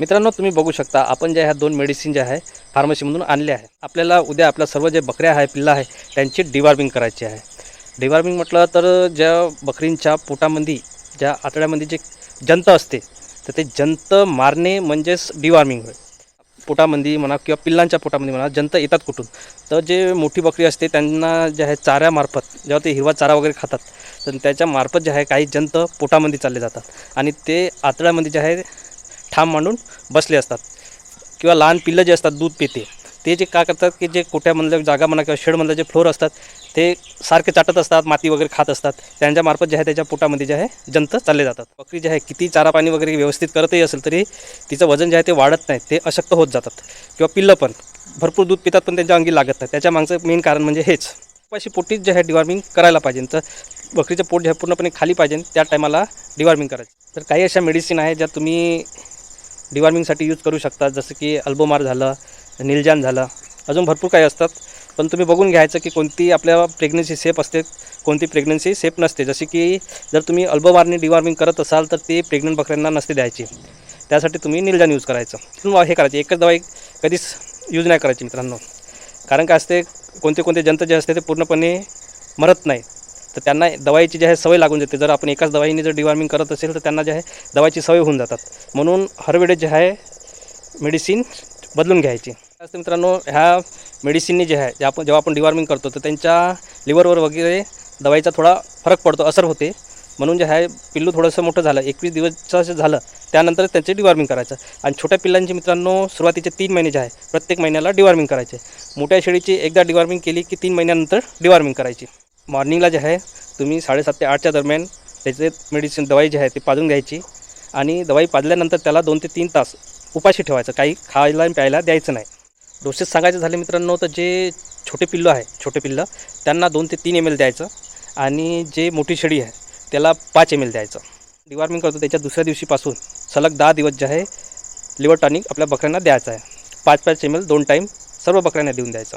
मित्रांनो तुम्ही बघू शकता आपण ज्या ह्या दोन मेडिसिन ज्या आहे फार्मसीमधून आणल्या आहे आपल्याला उद्या आपल्या सर्व जे बकऱ्या आहे पिल्ला आहे त्यांची डिवार्मिंग करायची आहे. डिवार्मिंग म्हटलं तर ज्या बकरींच्या पोटामध्ये ज्या आतड्यामध्ये जे जंत असते तर ते जंत मारणे म्हणजेच डिवार्मिंग होय. पोटामध्ये म्हणा किंवा पिल्लांच्या पोटामध्ये म्हणा जंत येतात कुठून? तर जे मोठी बकरी असते त्यांना जे आहे चाऱ्यामार्फत जेव्हा ते हिरवा चारा वगैरे खातात तर त्याच्या मार्फत जे आहे काही जंत पोटामध्ये चालले जातात. आणि ते आतड्यामध्ये जे आहे ठाम मांडून बसले असतात. किंवा लहान पिल्लं जे असतात दूध पिते ते जे का करतात की जे कोट्यामधलं जागा म्हणा किंवा शेडमधलं जे फ्लोर असतात ते सारखे चाटत असतात माती वगैरे खात असतात. त्यांच्यामार्फत जे आहे त्याच्या पोटामध्ये जे आहे जंत चालले जातात. बकरी जे आहे किती चारा पाणी वगैरे व्यवस्थित करतही असेल तरी तिचं वजन जे आहे ते वाढत नाही ते अशक्त होत जातात. किंवा पिल्लं पण भरपूर दूध पितात पण त्यांच्या अंगी लागत नाही. त्याच्या मागचं मेन कारण म्हणजे हेच. अशी पोटीच जे आहे डिवॉर्मिंग करायला पाहिजे. तर बकरीचं पोट जे आहे पूर्णपणे खाली पाहिजे. त्या टायमाला डिवॉर्मिंग करायचं. तर काही अशा मेडिसिन आहे ज्या तुम्ही डिवॉर्मिंगसाठी यूज करू शकता. जसं की अल्बोमार झालं निलजान झालं. अजून भरपूर काही असतात. पण तुम्ही बघून घ्यायचं की कोणती आपल्या प्रेग्नन्सी सेफ असते कोणती प्रेग्नन्सी सेफ नसते. जसे की जर तुम्ही अल्बोमारने डिवॉर्मिंग करत असाल तर ते प्रेग्नंट बकऱ्यांना नसते द्यायची. त्यासाठी तुम्ही निलजान यूज करायचं. हे करायचं. एकच दवाई कधीच यूज नाही करायची मित्रांनो. कारण काय असते कोणते कोणते जंत जे असते ते पूर्णपणे मरत नाही तर त्यांना दवाईची जे आहे सवय लागून जाते. जर आपण एकाच दवाईने जर डिवॉर्मिंग करत असेल तर त्यांना जे आहे दवाईची सवय होऊन जातात. म्हणून हरवेळेस जे आहे मेडिसिन बदलून घ्यायची. असते मित्रांनो ह्या मेडिसिनने जे आहे जे आपण जेव्हा आपण डिवॉर्मिंग करतो तर त्यांच्या लिव्हरवर वगैरे दवाईचा थोडा फरक पडतो असर होते. म्हणून जे आहे पिल्लू थोडंसं मोठं झालं. एकवीस दिवसाचं झालं त्यानंतर त्यांचे डिवॉर्मिंग करायचं. आणि छोट्या पिल्लांची मित्रांनो सुरुवातीचे तीन महिने जे आहे प्रत्येक महिन्याला डिवॉर्मिंग करायचे. मोठ्या शेळीची एकदा डिवॉर्मिंग केली की तीन महिन्यानंतर डिवॉर्मिंग करायची. मॉर्निंगला जे आहे तुम्ही साडेसात ते आठच्या दरम्यान त्याचे मेडिसिन दवाई जी आहे ती पाजून घ्यायची. आणि दवाई पाजल्यानंतर त्याला दोन ते तीन तास उपाशी ठेवायचं. काही खायला आणि प्यायला द्यायचं नाही. डोसेस सांगायचे झाले मित्रांनो तर जे छोटे पिल्लं आहे छोटे पिल्लं त्यांना दोन ते तीन एम एल द्यायचं. आणि जे मोठी शेळी आहे त्याला पाच एम एल द्यायचं. डिवॉर्मिंग करतो त्याच्या दुसऱ्या दिवशीपासून. सलग दहा दिवस जे आहे लिव्हर टॉनिक आपल्या बकऱ्यांना द्यायचं आहे. पाच पाच एम एल दोन टाईम सर्व बकऱ्यांना देऊन द्यायचं.